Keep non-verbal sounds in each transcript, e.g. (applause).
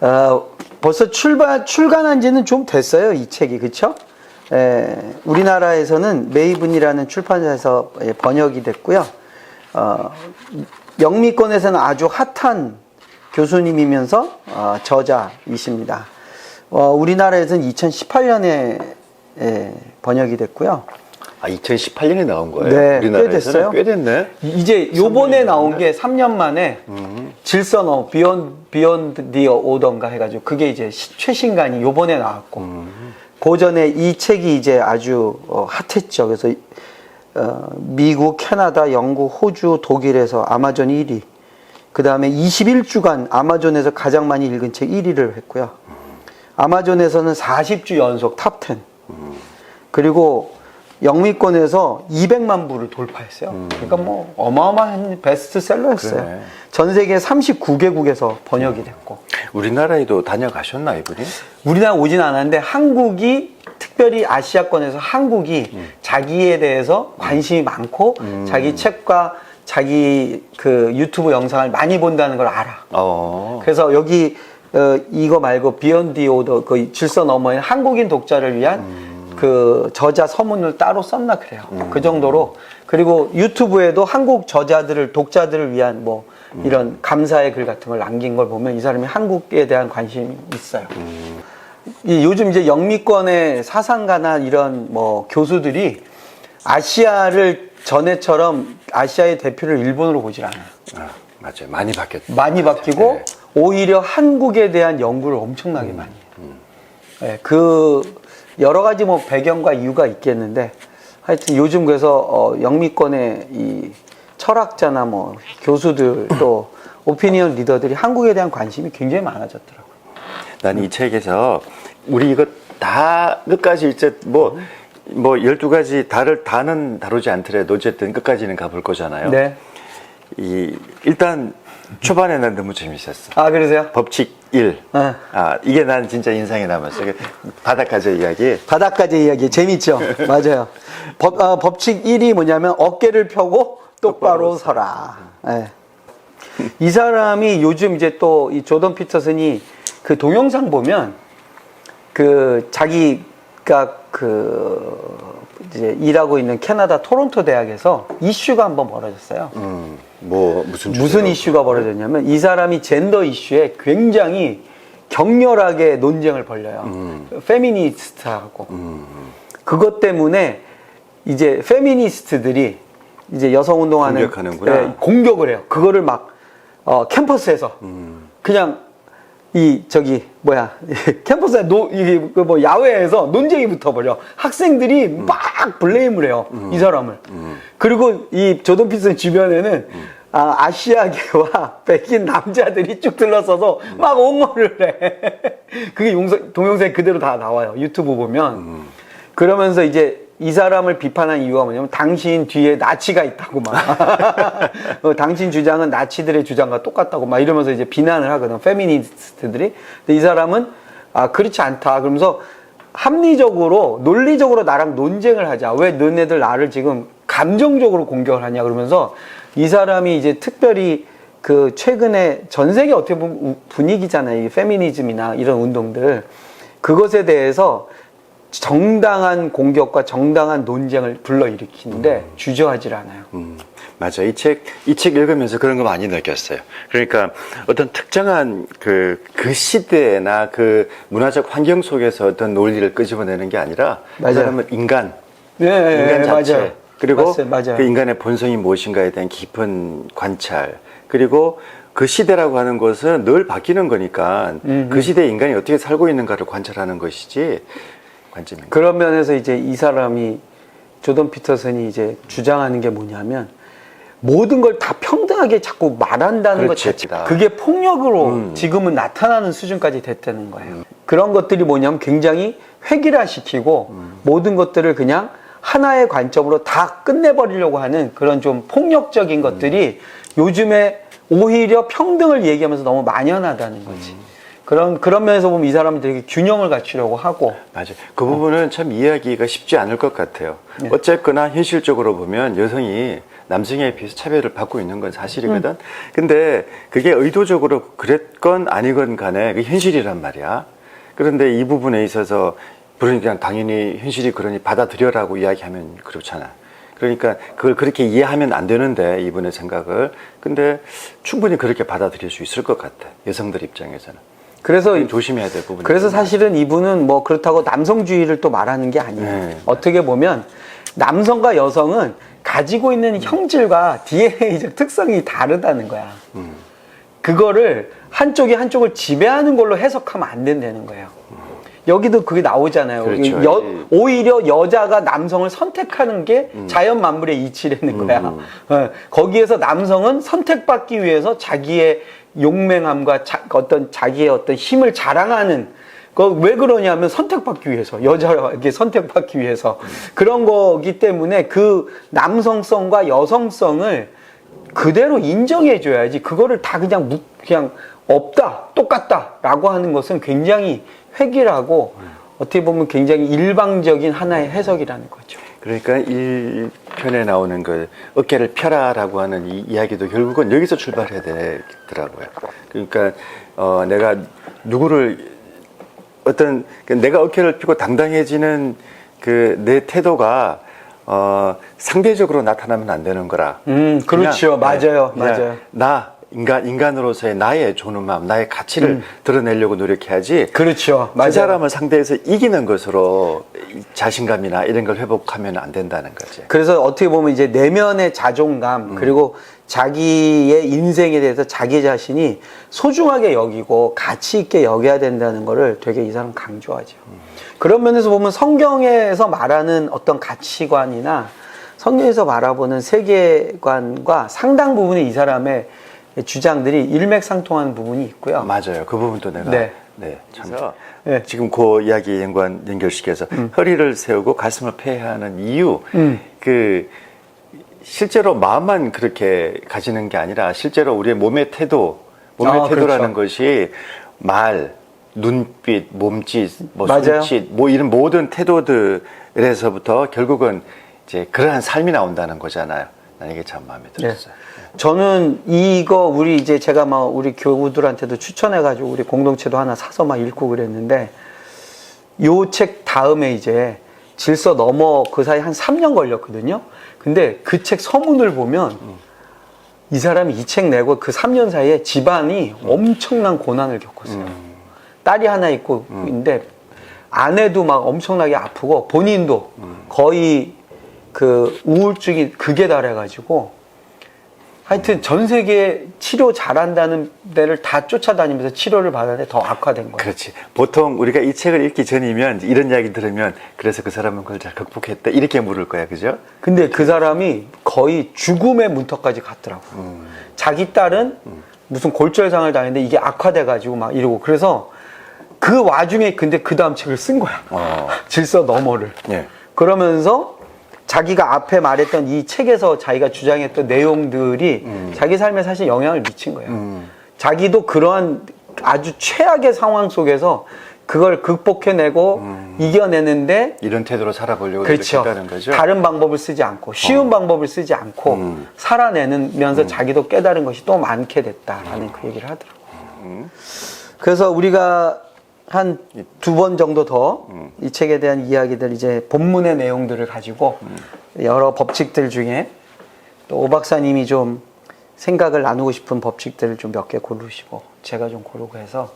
어, 벌써 출발 출간한 지는 좀 됐어요 이 책이 그렇죠? 우리나라에서는 메이븐이라는 출판사에서 예, 번역이 됐고요. 어, 영미권에서는 아주 핫한 교수님이면서 어, 저자이십니다. 어, 우리나라에서는 2018년에 예, 번역이 됐고요. 아, 2018년에 나온 거예요? 네, 꽤? 됐어요. 꽤 됐네. 이제 요번에 나온 게 3년 만에 음. 질서너 비욘드 비욘드 디 오던가 해가지고 그게 이제 시- 최신간이 요번에 나왔고 음. 고전에 이 책이 이제 아주 어, 핫했죠. 그래서 어, 미국, 캐나다, 영국, 호주, 독일에서 아마존 1위. 그 다음에 21주간 아마존에서 가장 많이 읽은 책 1위를 했고요. 아마존에서는 40주 연속 탑 10. 그리고 영미권에서 200만 부를 돌파했어요. 그러니까 뭐 어마어마한 베스트셀러였어요. 그러네. 전 세계 39개국에서 번역이 됐고. 우리나라에도 다녀가셨나, 이분이? 우리나라 오진 않았는데 한국이 특별히 아시아권에서 한국이 자기에 대해서 관심이 많고 자기 책과 자기 그 유튜브 영상을 많이 본다는 걸 알아. 어. 그래서 여기 어, 이거 말고 비욘드 오더 그 질서 너머에 한국인 독자를 위한 그 저자 서문을 따로 썼나 그래요. 그 정도로 그리고 유튜브에도 한국 저자들을 독자들을 위한 뭐 이런 감사의 글 같은 걸 남긴 걸 보면 이 사람이 한국에 대한 관심이 있어요. 이 요즘 이제 영미권의 사상가나 이런 뭐 교수들이 아시아를 전에처럼 아시아의 대표를 일본으로 보질 않아요. 아, 맞아요. 많이 바뀌었죠. 많이 바뀌고 네. 오히려 한국에 대한 연구를 엄청나게 많이 해요. 예, 그 여러 가지 뭐 배경과 이유가 있겠는데 하여튼 요즘 그래서 어, 영미권의 이 철학자나 뭐 교수들 또 오피니언 리더들이 한국에 대한 관심이 굉장히 많아졌더라고요. 난 이 책에서 우리 이거 다 끝까지 이제 뭐, 뭐 12가지 다를 다는 다루지 않더라도 어쨌든 끝까지는 가볼 거잖아요. 네. 이, 일단 초반에 난 너무 재밌었어. 아 그러세요? 법칙 1. 네. 아, 이게 난 진짜 인상이 남았어. 그 바닷가재 이야기. 바닷가재 이야기 재밌죠? (laughs) 맞아요. 법, 아, 법칙 1이 뭐냐면 어깨를 펴고 똑바로 서라. 예. 이 사람이 요즘 이제 또 이 조던 피터슨이 그 동영상 보면 그 자기가 그 이제 일하고 있는 캐나다 토론토 대학에서 이슈가 한번 벌어졌어요. 음, 뭐, 무슨 무슨? 이슈가 벌어졌냐면 이 사람이 젠더 이슈에 굉장히 격렬하게 논쟁을 벌려요. 음. 페미니스트하고. 그것 때문에 이제 페미니스트들이 이제 여성 운동하는 공격하는구나. 공격을 해요. 그거를 막 어, 캠퍼스에서 음. 그냥 이 저기 뭐야 (laughs) 캠퍼스에 노 이게 그뭐 야외에서 논쟁이 붙어버려 학생들이 음. 막 블레임을 해요 이 사람을 그리고 이 조던 피슨 주변에는 음. 아, 아시아계와 (laughs) 백인 남자들이 쭉 둘러서서 음. 막 옹호를 해 (laughs) 그게 용서, 동영상에 그대로 다 나와요 유튜브 보면 음. 그러면서 이제 이 사람을 비판한 이유가 뭐냐면 당신 뒤에 나치가 있다고 막. (laughs) 어, 당신 주장은 나치들의 주장과 똑같다고 막 이러면서 이제 비난을 하거든 페미니스트들이. 근데 이 사람은 아 그렇지 않다. 그러면서 합리적으로 논리적으로 나랑 논쟁을 하자. 왜 너네들 나를 지금 감정적으로 공격을 하냐 그러면서 이 사람이 이제 특별히 그 최근에 전 세계 어떻게 보면 우- 분위기잖아요. 이 페미니즘이나 이런 운동들. 그것에 대해서 정당한 공격과 정당한 논쟁을 불러일으키는데 주저하질 않아요. 음, 맞아. 이 책, 이 책 읽으면서 그런 거 많이 느꼈어요. 그러니까 어떤 특정한 그, 그 시대나 그 문화적 환경 속에서 어떤 논리를 끄집어내는 게 아니라 맞아요. 그 사람은 인간, 네, 인간 자체. 맞아요. 그리고 맞아요, 맞아요. 그 인간의 본성이 무엇인가에 대한 깊은 관찰. 그리고 그 시대라고 하는 것은 늘 바뀌는 거니까 그 시대에 인간이 어떻게 살고 있는가를 관찰하는 것이지 거. 그런 면에서 이제 이 사람이 조던 피터슨이 이제 주장하는 게 뭐냐면 모든 걸 다 평등하게 자꾸 말한다는 것. 자체가 그게 폭력으로 지금은 나타나는 수준까지 됐다는 거예요. 그런 것들이 뭐냐면 굉장히 획일화시키고 모든 것들을 그냥 하나의 관점으로 다 끝내버리려고 하는 그런 좀 폭력적인 것들이 요즘에 오히려 평등을 얘기하면서 너무 만연하다는 거지. 그런 그런 면에서 보면 이 사람은 되게 균형을 갖추려고 하고 맞아요. 그 부분은 참 이해하기가 쉽지 않을 것 같아요. 어쨌거나 현실적으로 보면 여성이 남성에 비해서 차별을 받고 있는 건 사실이거든. 근데 그게 의도적으로 그랬건 아니건 간에 그 현실이란 말이야. 그런데 이 부분에 있어서 그러니까 당연히 현실이 그러니 받아들여라고 이야기하면 그렇잖아. 그러니까 그걸 그렇게 이해하면 안 되는데 이분의 생각을 근데 충분히 그렇게 받아들일 수 있을 것 같아 여성들 입장에서는 그래서 좀 조심해야 될 부분이 그래서. 사실은 이분은 뭐 그렇다고 남성주의를 또 말하는 게 아니에요. 네. 어떻게 보면 남성과 여성은 가지고 있는 형질과 DNA적 (laughs) 특성이 다르다는 거야. 음. 그거를 한쪽이 한쪽을 지배하는 걸로 해석하면 안 된다는 거예요. 여기도 그게 나오잖아요. 그렇죠. 여- 이- 오히려 여자가 남성을 선택하는 게 자연 만물의 이치라는 거야. 음. 어, 거기에서 남성은 선택받기 위해서 자기의 용맹함과 자- 어떤 자기의 어떤 힘을 자랑하는 그왜 그러냐면 선택받기 위해서 여자에게 선택받기 위해서 그런 거기 때문에 그 남성성과 여성성을 그대로 인정해 줘야지 그거를 다 그냥 무- 그냥 없다 똑같다 라고 하는 것은 굉장히 획일하고 어떻게 보면 굉장히 일방적인 하나의 해석이라는 거죠. 그러니까 1편에 나오는 그 어깨를 펴라라고 하는 이 이야기도 결국은 여기서 출발해야 되더라고요. 그러니까 어 내가 누구를 어떤 그 내가 어깨를 펴고 당당해지는 그 내 태도가 어 상대적으로 나타나면 안 되는 거라. 음, 그렇죠. 맞아요. 그냥 맞아요. 나 인간 인간으로서의 나의 존엄함, 나의 가치를 드러내려고 노력해야지. 그렇죠. 그 맞아요. 사람을 상대해서 이기는 것으로 이 자신감이나 이런 걸 회복하면 안 된다는 거지. 그래서 어떻게 보면 이제 내면의 자존감 그리고 자기의 인생에 대해서 자기 자신이 소중하게 여기고 가치 있게 여겨야 된다는 거를 되게 이 사람 강조하죠. 그런 면에서 보면 성경에서 말하는 어떤 가치관이나 성경에서 바라보는 세계관과 상당 부분의 이 사람의 주장들이 일맥상통하는 부분이 있고요. 맞아요. 그 부분도 내가 네. 네, 참. 네. 지금 그 이야기 연관 연결시켜서 허리를 세우고 가슴을 폐하는 이유 음. 그 실제로 마음만 그렇게 가지는 게 아니라 실제로 우리의 몸의 태도 몸의 아, 태도라는 그렇죠. 것이 말 눈빛 몸짓 뭐 맞아요. 손짓 뭐 이런 모든 태도들에서부터 결국은 이제 그러한 삶이 나온다는 거잖아요. 난 이게 참 마음에 네. 들었어요. 저는 이거 우리 이제 제가 막 우리 교우들한테도 추천해가지고 우리 공동체도 하나 사서 막 읽고 그랬는데 요 책 다음에 이제 질서 넘어 그 사이 한 3년 걸렸거든요. 근데 그 책 서문을 보면 이 사람이 이 책 내고 그 3년 사이에 집안이 엄청난 고난을 겪었어요. 딸이 하나 있고 있는데 아내도 막 엄청나게 아프고 본인도 거의 그 우울증이 극에 달해가지고 하여튼 전 세계 치료 잘한다는 데를 다 쫓아다니면서 치료를 받았는데 더 악화된 거예요. 그렇지. 보통 우리가 이 책을 읽기 전이면 이런 이야기 들으면 그래서 그 사람은 그걸 잘 극복했다 이렇게 물을 거야, 그죠? 근데 그 사람이 거의 죽음의 문턱까지 갔더라고요. 자기 딸은 무슨 골절상을 당했는데 이게 악화돼가지고 막 이러고 그래서 그 와중에 근데 그 다음 책을 쓴 거야. 어. (laughs) 질서 너머를. 예. 그러면서 자기가 앞에 말했던 이 책에서 자기가 주장했던 내용들이 자기 삶에 사실 영향을 미친 거예요. 음. 자기도 그러한 아주 최악의 상황 속에서 그걸 극복해내고 이겨내는데 이런 태도로 살아보려고 그렇죠. 노력했다는 거죠. 다른 방법을 쓰지 않고 쉬운 방법을 쓰지 않고 음. 살아내면서 자기도 깨달은 것이 또 많게 됐다라는 그 얘기를 하더라고요. 그래서 우리가 한 두 번 정도 더 이 책에 대한 이야기들 이제 본문의 내용들을 가지고 여러 법칙들 중에 또 오 박사님이 좀 생각을 나누고 싶은 법칙들을 좀 몇 개 고르시고 제가 좀 고르고 해서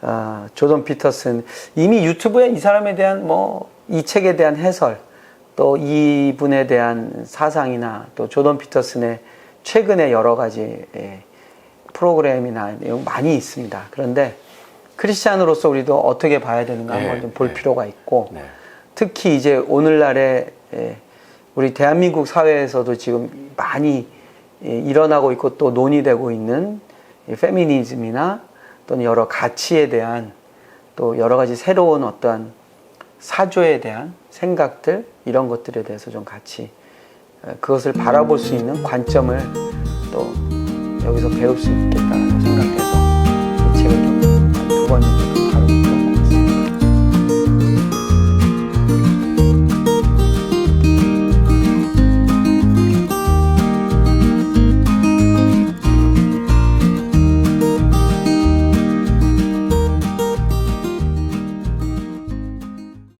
아, 조던 피터슨. 이미 유튜브에 이 사람에 대한 뭐 이 책에 대한 해설 또 이분에 대한 사상이나 또 조던 피터슨의 최근의 여러 가지 예, 프로그램이나 내용 많이 있습니다. 그런데 크리스찬으로서 우리도 어떻게 봐야 되는가 네, 한번 좀볼 네. 필요가 있고 네. 특히 이제 오늘날에 예, 우리 대한민국 사회에서도 지금 많이 예, 일어나고 있고 또 논의되고 있는 이 페미니즘이나 또는 여러 가치에 대한 또 여러 가지 새로운 어떠한 사조에 대한 생각들 이런 것들에 대해서 좀 같이 어, 그것을 바라볼 수 있는 관점을 또 여기서 배울 수 있겠다 생각해서 이 спілкування.